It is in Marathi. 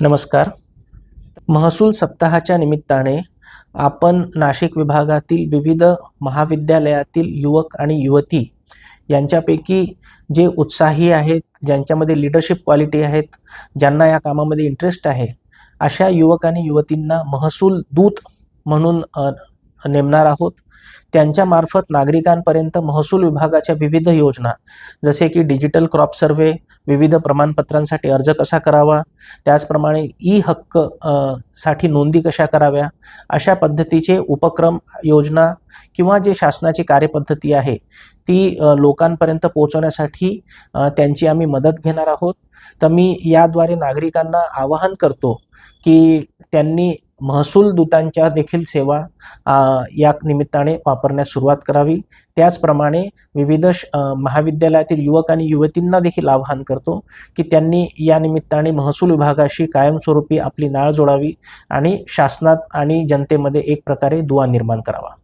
नमस्कार. महसूल सप्ताहाच्या निमित्ताने आपण नाशिक विभागातील विविध महाविद्यालयातील युवक आणि युवती यांच्यापैकी जे उत्साही आहेत ज्यांच्यामध्ये लिडरशिप क्वालिटी आहेत ज्यांना या कामामध्ये इंटरेस्ट आहे अशा युवक आणि युवतींना महसूल दूत म्हणून नेमणार आहोत. त्यांच्यामार्फत नागरिकांपर्यंत महसूल विभागाच्या विविध योजना जसे की डिजिटल क्रॉप सर्वे विविध प्रमाणपत्रांसाठी अर्ज कसा करावा त्याचप्रमाणे ई हक्कसाठी नोंदी कशा कराव्या अशा पद्धतीचे उपक्रम योजना किंवा जे शासनाची कार्यपद्धती आहे ती लोकांपर्यंत पोहोचवण्यासाठी त्यांची आम्ही मदत घेणार आहोत. तर मी याद्वारे नागरिकांना आवाहन करतो की त्यांनी महसूल दूतांच्या देखील सेवा या निमित्ताने वापरण्यास सुरुवात करावी. त्याचप्रमाणे विविध श- महाविद्यालयातील युवक आणि युवतींना देखील आवाहन करतो की त्यांनी या निमित्ताने महसूल विभागाशी कायमस्वरूपी आपली नाळ जोडावी आणि शासनात आणि जनतेमध्ये एक प्रकारे दुवा निर्माण करावा.